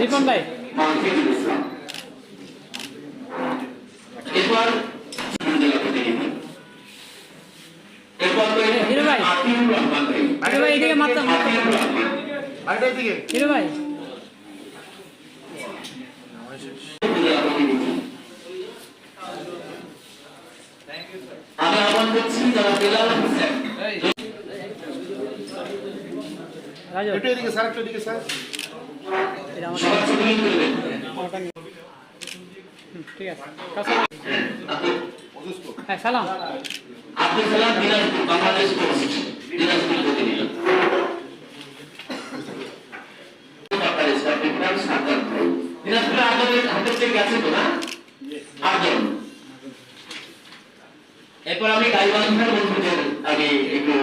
রিপন ভাই। ইসলাম এরপর এরপর ভাই। ভাই এদিকে মাত্র হিরো ভাই। আমি আহ্বান করছি যারা বেলাল একটু এদিকে স্যার একটু এদিকে স্যার। ঠিক আছে। হ্যাঁ সালাম আব্দুল সালাম। দিনাজপুর বাংলাদেশ দিনাজপুর থেকে গেছে তো না এরপর আমি গাইবান্ধার বন্ধুদের আগে একটু